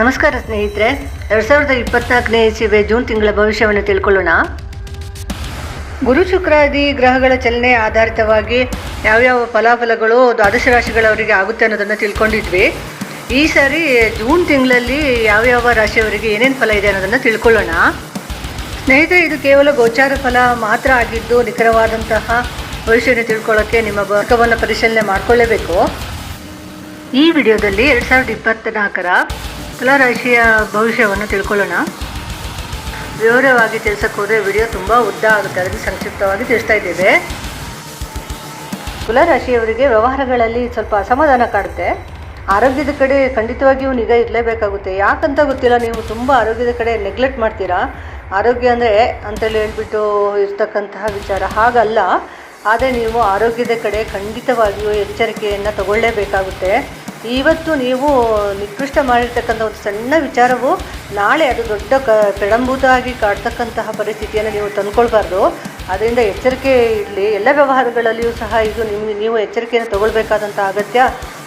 ನಮಸ್ಕಾರ ಸ್ನೇಹಿತರೆ. ಎರಡು ಸಾವಿರದ ಇಪ್ಪತ್ನಾಲ್ಕನೇ ಇಸಿವೆ ಜೂನ್ ತಿಂಗಳ ಭವಿಷ್ಯವನ್ನು ತಿಳ್ಕೊಳ್ಳೋಣ. ಗುರು ಶುಕ್ರಾದಿ ಗ್ರಹಗಳ ಚಲನೆ ಆಧಾರಿತವಾಗಿ ಯಾವ್ಯಾವ ಫಲಾಫಲಗಳು ದ್ವಾದಶ ರಾಶಿಗಳವರಿಗೆ ಆಗುತ್ತೆ ಅನ್ನೋದನ್ನು ತಿಳ್ಕೊಂಡಿದ್ವಿ. ಈ ಸಾರಿ ಜೂನ್ ತಿಂಗಳಲ್ಲಿ ಯಾವ್ಯಾವ ರಾಶಿಯವರಿಗೆ ಏನೇನು ಫಲ ಇದೆ ಅನ್ನೋದನ್ನು ತಿಳ್ಕೊಳ್ಳೋಣ. ಸ್ನೇಹಿತರೆ, ಇದು ಕೇವಲ ಗೋಚಾರ ಫಲ ಮಾತ್ರ ಆಗಿದ್ದು ನಿಖರವಾದಂತಹ ಭವಿಷ್ಯವನ್ನು ತಿಳ್ಕೊಳ್ಳೋಕ್ಕೆ ನಿಮ್ಮ ವರ್ಗವನ್ನು ಪರಿಶೀಲನೆ ಮಾಡಿಕೊಳ್ಳೇಬೇಕು. ಈ ವಿಡಿಯೋದಲ್ಲಿ ಎರಡು ಸಾವಿರದ ಇಪ್ಪತ್ತ್ನಾಲ್ಕರ ತುಲಾರಾಶಿಯ ಭವಿಷ್ಯವನ್ನು ತಿಳ್ಕೊಳ್ಳೋಣ. ವಿವರವಾಗಿ ತಿಳಿಸಕ್ಕೆ ಹೋದರೆ ವಿಡಿಯೋ ತುಂಬ ಉದ್ದ ಆಗುತ್ತೆ. ಅದನ್ನು ಸಂಕ್ಷಿಪ್ತವಾಗಿ ತಿಳಿಸ್ತಾ ಇದ್ದೇವೆ. ತುಲಾರಾಶಿಯವರಿಗೆ ವ್ಯವಹಾರಗಳಲ್ಲಿ ಸ್ವಲ್ಪ ಅಸಮಾಧಾನ ಕಾಡುತ್ತೆ. ಆರೋಗ್ಯದ ಕಡೆ ಖಂಡಿತವಾಗಿಯೂ ನಿಗಾ ಇರಲೇಬೇಕಾಗುತ್ತೆ ಯಾಕಂತ ಗೊತ್ತಿಲ್ಲ, ನೀವು ತುಂಬ ಆರೋಗ್ಯದ ಕಡೆ ನೆಗ್ಲೆಕ್ಟ್ ಮಾಡ್ತೀರಾ? ಆರೋಗ್ಯ ಅಂದರೆ ಅಂತೇಳಿ ಹೇಳ್ಬಿಟ್ಟು ಇರ್ತಕ್ಕಂತಹ ವಿಚಾರ ಹಾಗಲ್ಲ. ಆದರೆ ನೀವು ಆರೋಗ್ಯದ ಕಡೆ ಖಂಡಿತವಾಗಿಯೂ ಎಚ್ಚರಿಕೆಯನ್ನು ತಗೊಳ್ಳೇಬೇಕಾಗುತ್ತೆ. ಇವತ್ತು ನೀವು ನಿಕೃಷ್ಟ ಮಾಡಿರ್ತಕ್ಕಂಥ ಒಂದು ಸಣ್ಣ ವಿಚಾರವು ನಾಳೆ ಅದು ದೊಡ್ಡ ಕ ಕೆಳಂಬೂತ ಆಗಿ ಕಾಡ್ತಕ್ಕಂತಹ ಪರಿಸ್ಥಿತಿಯನ್ನು ನೀವು ತಂದ್ಕೊಳ್ಬಾರ್ದು. ಅದರಿಂದ ಎಚ್ಚರಿಕೆ ಇರಲಿ. ಎಲ್ಲ ವ್ಯವಹಾರಗಳಲ್ಲಿಯೂ ಸಹ ಇದು ನಿಮ್ಮ ನೀವು ಎಚ್ಚರಿಕೆಯನ್ನು ತಗೊಳ್ಬೇಕಾದಂಥ ಅಗತ್ಯ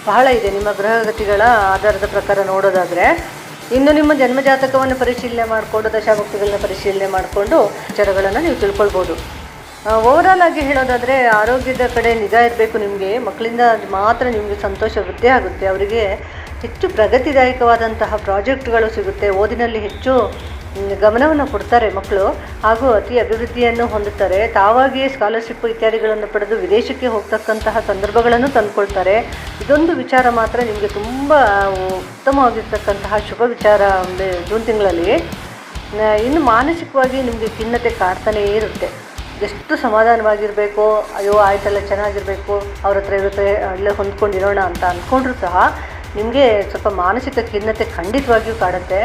ಬಹಳ ಇದೆ. ನಿಮ್ಮ ಗ್ರಹಗತಿಗಳ ಆಧಾರದ ಪ್ರಕಾರ ನೋಡೋದಾದರೆ. ಇನ್ನು ನಿಮ್ಮ ಜನ್ಮಜಾತಕವನ್ನು ಪರಿಶೀಲನೆ ಮಾಡಿಕೊಂಡು, ದಶಾಭಕ್ತಿಗಳನ್ನ ಪರಿಶೀಲನೆ ಮಾಡಿಕೊಂಡು ವಿಚಾರಗಳನ್ನು ನೀವು ತಿಳ್ಕೊಳ್ಬೋದು. ಓವರಾಲ್ ಆಗಿ ಹೇಳೋದಾದರೆ ಆರೋಗ್ಯದ ಕಡೆ ನಿಗಾ ಇರಬೇಕು ನಿಮಗೆ. ಮಕ್ಕಳಿಂದ ಮಾತ್ರ ನಿಮಗೆ ಸಂತೋಷ, ವೃದ್ಧಿ ಆಗುತ್ತೆ. ಅವರಿಗೆ ಹೆಚ್ಚು ಪ್ರಗತಿದಾಯಕವಾದಂತಹ ಪ್ರಾಜೆಕ್ಟ್ಗಳು ಸಿಗುತ್ತೆ. ಓದಿನಲ್ಲಿ ಹೆಚ್ಚು ಗಮನವನ್ನು ಕೊಡ್ತಾರೆ ಮಕ್ಕಳು ಹಾಗೂ ಅತಿ ಅಭಿವೃದ್ಧಿಯನ್ನು ಹೊಂದುತ್ತಾರೆ. ತಾವಾಗಿಯೇ ಸ್ಕಾಲರ್ಶಿಪ್ ಇತ್ಯಾದಿಗಳನ್ನು ಪಡೆದು ವಿದೇಶಕ್ಕೆ ಹೋಗ್ತಕ್ಕಂತಹ ಸಂದರ್ಭಗಳನ್ನು ತಂದುಕೊಳ್ತಾರೆ. ಇದೊಂದು ವಿಚಾರ ಮಾತ್ರ ನಿಮಗೆ ತುಂಬ ಉತ್ತಮವಾಗಿರ್ತಕ್ಕಂತಹ ಶುಭ ವಿಚಾರ ಜೂನ್ ತಿಂಗಳಲ್ಲಿ. ಇನ್ನು ಮಾನಸಿಕವಾಗಿ ನಿಮಗೆ ಖಿನ್ನತೆ ಕಾಡ್ತಾನೇ ಇರುತ್ತೆ. ಎಷ್ಟು ಸಮಾಧಾನವಾಗಿರಬೇಕು, ಅಯ್ಯೋ, ಆಯ್ತಲ್ಲ, ಚೆನ್ನಾಗಿರಬೇಕು, ಅವ್ರ ಹತ್ರ ಇರುತ್ತೆ, ಅಲ್ಲೇ ಹೊಂದ್ಕೊಂಡಿರೋಣ ಅಂತ ಅಂದ್ಕೊಂಡ್ರೂ ಸಹ ನಿಮಗೆ ಸ್ವಲ್ಪ ಮಾನಸಿಕ ಖಿನ್ನತೆ ಖಂಡಿತವಾಗಿಯೂ ಕಾಡುತ್ತೆ.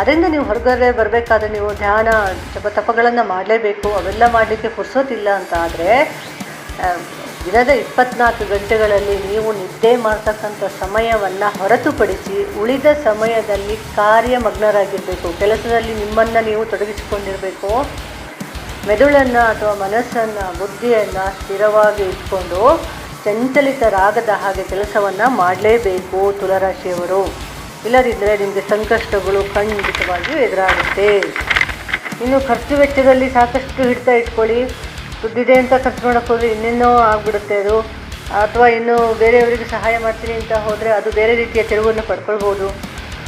ಅದರಿಂದ ನೀವು ಹೊರಗಡೆ ಬರಬೇಕಾದ್ರೆ ನೀವು ಧ್ಯಾನ, ಸ್ವಲ್ಪ ತಪಗಳನ್ನು ಮಾಡಲೇಬೇಕು, ಅವೆಲ್ಲ ಮಾಡಲಿಕ್ಕೆ ಪುರ್ಸೋತಿಲ್ಲ ಅಂತ ಆದರೆ ದಿನದ ಇಪ್ಪತ್ನಾಲ್ಕು ಗಂಟೆಗಳಲ್ಲಿ ನೀವು ನಿದ್ದೆ ಮಾಡ್ತಕ್ಕಂಥ ಸಮಯವನ್ನು ಹೊರತುಪಡಿಸಿ ಉಳಿದ ಸಮಯದಲ್ಲಿ ಕಾರ್ಯಮಗ್ನರಾಗಿರಬೇಕು. ಕೆಲಸದಲ್ಲಿ ನಿಮ್ಮನ್ನು ನೀವು ತೊಡಗಿಸಿಕೊಂಡಿರಬೇಕು. ಮೆದುಳನ್ನು ಅಥವಾ ಮನಸ್ಸನ್ನು, ಬುದ್ಧಿಯನ್ನು ಸ್ಥಿರವಾಗಿ ಇಟ್ಕೊಂಡು ಚಂಚಲಿತರಾಗದ ಹಾಗೆ ಕೆಲಸವನ್ನು ಮಾಡಲೇಬೇಕು ತುಲರಾಶಿಯವರು. ಇಲ್ಲದಿದ್ದರೆ ನಿಮಗೆ ಸಂಕಷ್ಟಗಳು ಖಂಡಿತವಾಗಿಯೂ ಎದುರಾಗುತ್ತೆ. ಇನ್ನು ಖರ್ಚು ವೆಚ್ಚದಲ್ಲಿ ಸಾಕಷ್ಟು ಹಿಡಿತ ಇಟ್ಕೊಳ್ಳಿ. ದುಡ್ಡಿದೆ ಅಂತ ಖರ್ಚು ಮಾಡೋಕ್ಕೆ ಹೋದರೆ ಇನ್ನೇನೋ ಆಗಿಬಿಡುತ್ತೆ ಅದು. ಅಥವಾ ಇನ್ನು ಬೇರೆಯವರಿಗೆ ಸಹಾಯ ಮಾಡ್ತೀನಿ ಅಂತ ಹೋದರೆ ಅದು ಬೇರೆ ರೀತಿಯ ತಿರುವನ್ನು ಪಡ್ಕೊಳ್ಬೋದು.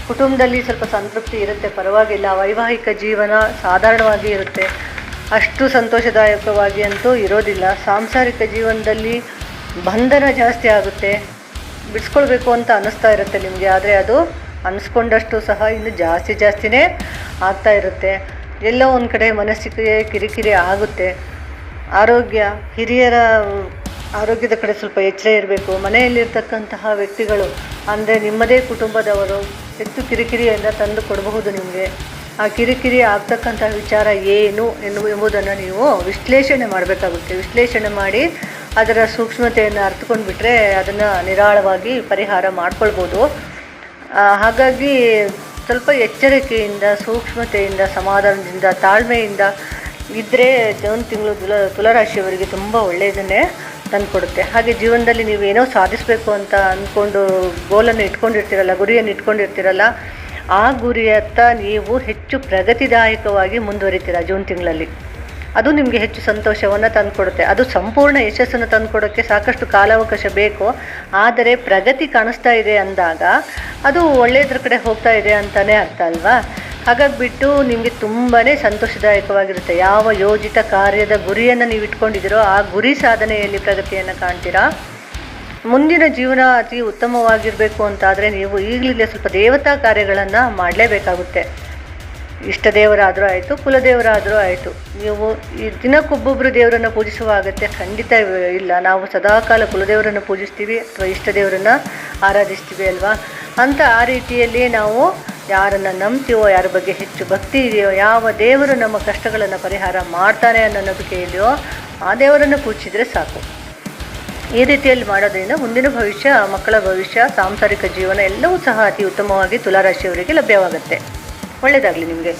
ಕುಟುಂಬದಲ್ಲಿ ಸ್ವಲ್ಪ ಸಂತೃಪ್ತಿ ಇರುತ್ತೆ, ಪರವಾಗಿಲ್ಲ. ವೈವಾಹಿಕ ಜೀವನ ಸಾಧಾರಣವಾಗಿ ಇರುತ್ತೆ. ಅಷ್ಟು ಸಂತೋಷದಾಯಕವಾಗಿ ಅಂತೂ ಇರೋದಿಲ್ಲ. ಸಾಂಸಾರಿಕ ಜೀವನದಲ್ಲಿ ಬಂಧನ ಜಾಸ್ತಿ ಆಗುತ್ತೆ. ಬಿಡಿಸ್ಕೊಳ್ಬೇಕು ಅಂತ ಅನ್ನಿಸ್ತಾ ಇರುತ್ತೆ ನಿಮಗೆ. ಆದರೆ ಅದು ಅನ್ನಿಸ್ಕೊಂಡಷ್ಟು ಸಹ ಇನ್ನು ಜಾಸ್ತಿ ಜಾಸ್ತಿನೇ ಆಗ್ತಾ ಇರುತ್ತೆ. ಎಲ್ಲೋ ಒಂದು ಕಡೆ ಮನಸ್ಸಿಗೆ ಕಿರಿಕಿರಿ ಆಗುತ್ತೆ. ಆರೋಗ್ಯ, ಹಿರಿಯರ ಆರೋಗ್ಯದ ಕಡೆ ಸ್ವಲ್ಪ ಎಚ್ಚರ ಇರಬೇಕು. ಮನೆಯಲ್ಲಿರ್ತಕ್ಕಂತಹ ವ್ಯಕ್ತಿಗಳು ಅಂದರೆ ನಿಮ್ಮದೇ ಕುಟುಂಬದವರು ಹೆಚ್ಚು ಕಿರಿಕಿರಿಯಿಂದ ತಂದು ಕೊಡಬಹುದು ನಿಮಗೆ. ಆ ಕಿರಿಕಿರಿ ಆಗ್ತಕ್ಕಂಥ ವಿಚಾರ ಏನು ಎನ್ನುವ ಎಂಬುದನ್ನು ನೀವು ವಿಶ್ಲೇಷಣೆ ಮಾಡಬೇಕಾಗುತ್ತೆ. ವಿಶ್ಲೇಷಣೆ ಮಾಡಿ ಅದರ ಸೂಕ್ಷ್ಮತೆಯನ್ನು ಅರ್ಥಕೊಂಡು ಬಿಟ್ಟರೆ ಅದನ್ನು ನಿರಾಳವಾಗಿ ಪರಿಹಾರ ಮಾಡ್ಕೊಳ್ಬೋದು. ಹಾಗಾಗಿ ಸ್ವಲ್ಪ ಎಚ್ಚರಿಕೆಯಿಂದ, ಸೂಕ್ಷ್ಮತೆಯಿಂದ, ಸಮಾಧಾನದಿಂದ, ತಾಳ್ಮೆಯಿಂದ ಇದ್ದರೆ ಜೂನ್ ತಿಂಗಳು ತುಲ ತುಲಾರಾಶಿಯವರಿಗೆ ತುಂಬ ಒಳ್ಳೆಯದನ್ನೇ ತಂದುಕೊಡುತ್ತೆ. ಹಾಗೆ ಜೀವನದಲ್ಲಿ ನೀವು ಏನೋ ಸಾಧಿಸಬೇಕು ಅಂತ ಅಂದ್ಕೊಂಡು ಗೋಲನ್ನು ಇಟ್ಕೊಂಡಿರ್ತೀರಲ್ಲ, ಗುರಿಯನ್ನು ಇಟ್ಕೊಂಡಿರ್ತೀರಲ್ಲ ಆ ಗುರಿಯತ್ತ ನೀವು ಹೆಚ್ಚು ಪ್ರಗತಿದಾಯಕವಾಗಿ ಮುಂದುವರಿತೀರಾ ಜೂನ್ ತಿಂಗಳಲ್ಲಿ. ಅದು ನಿಮಗೆ ಹೆಚ್ಚು ಸಂತೋಷವನ್ನು ತಂದುಕೊಡುತ್ತೆ. ಅದು ಸಂಪೂರ್ಣ ಯಶಸ್ಸನ್ನು ತಂದುಕೊಡೋಕ್ಕೆ ಸಾಕಷ್ಟು ಕಾಲಾವಕಾಶ ಬೇಕು, ಆದರೆ ಪ್ರಗತಿ ಕಾಣಿಸ್ತಾ ಇದೆ ಅಂದಾಗ ಅದು ಒಳ್ಳೆಯದ್ರ ಕಡೆ ಹೋಗ್ತಾ ಇದೆ ಅಂತಲೇ ಅರ್ಥ ಅಲ್ವಾ? ಹಾಗಾಗಿಬಿಟ್ಟು ನಿಮಗೆ ತುಂಬಾ ಸಂತೋಷದಾಯಕವಾಗಿರುತ್ತೆ. ಯಾವ ಯೋಜಿತ ಕಾರ್ಯದ ಗುರಿಯನ್ನು ನೀವು ಇಟ್ಕೊಂಡಿದ್ದೀರೋ ಆ ಗುರಿ ಸಾಧನೆಯಲ್ಲಿ ಪ್ರಗತಿಯನ್ನು ಕಾಣ್ತೀರಾ? ಮುಂದಿನ ಜೀವನ ಅತಿ ಉತ್ತಮವಾಗಿರಬೇಕು ಅಂತಾದರೆ ನೀವು ಈಗಲಿಂದ ಸ್ವಲ್ಪ ದೇವತಾ ಕಾರ್ಯಗಳನ್ನು ಮಾಡಲೇಬೇಕಾಗುತ್ತೆ. ಇಷ್ಟ ದೇವರಾದರೂ ಆಯಿತು, ಕುಲದೇವರಾದರೂ ಆಯಿತು. ನೀವು ಈ ದಿನಕ್ಕೊಬ್ಬೊಬ್ಬರು ದೇವರನ್ನು ಪೂಜಿಸುವ ಅಗತ್ಯ ಖಂಡಿತ ಇಲ್ಲ. ನಾವು ಸದಾಕಾಲ ಕುಲದೇವರನ್ನು ಪೂಜಿಸ್ತೀವಿ ಅಥವಾ ಇಷ್ಟ ದೇವರನ್ನು ಆರಾಧಿಸ್ತೀವಿ ಅಲ್ವಾ? ಅಂತ ಆ ರೀತಿಯಲ್ಲಿ ನಾವು ಯಾರನ್ನು ನಂಬ್ತೀವೋ, ಯಾರ ಬಗ್ಗೆ ಹೆಚ್ಚು ಭಕ್ತಿ ಇದೆಯೋ, ಯಾವ ದೇವರು ನಮ್ಮ ಕಷ್ಟಗಳನ್ನು ಪರಿಹಾರ ಮಾಡ್ತಾನೆ ಅನ್ನೋ ನಂಬಿಕೆ ಇದೆಯೋ, ಆ ದೇವರನ್ನು ಪೂಜಿಸಿದರೆ ಸಾಕು. ಈ ರೀತಿಯಲ್ಲಿ ಮಾಡೋದ್ರಿಂದ ಮುಂದಿನ ಭವಿಷ್ಯ, ಮಕ್ಕಳ ಭವಿಷ್ಯ, ಸಾಂಸಾರಿಕ ಜೀವನ ಎಲ್ಲವೂ ಸಹ ಅತಿ ಉತ್ತಮವಾಗಿ ತುಲಾರಾಶಿಯವರಿಗೆ ಲಭ್ಯವಾಗುತ್ತೆ. ಒಳ್ಳೆಯದಾಗಲಿ ನಿಮಗೆ.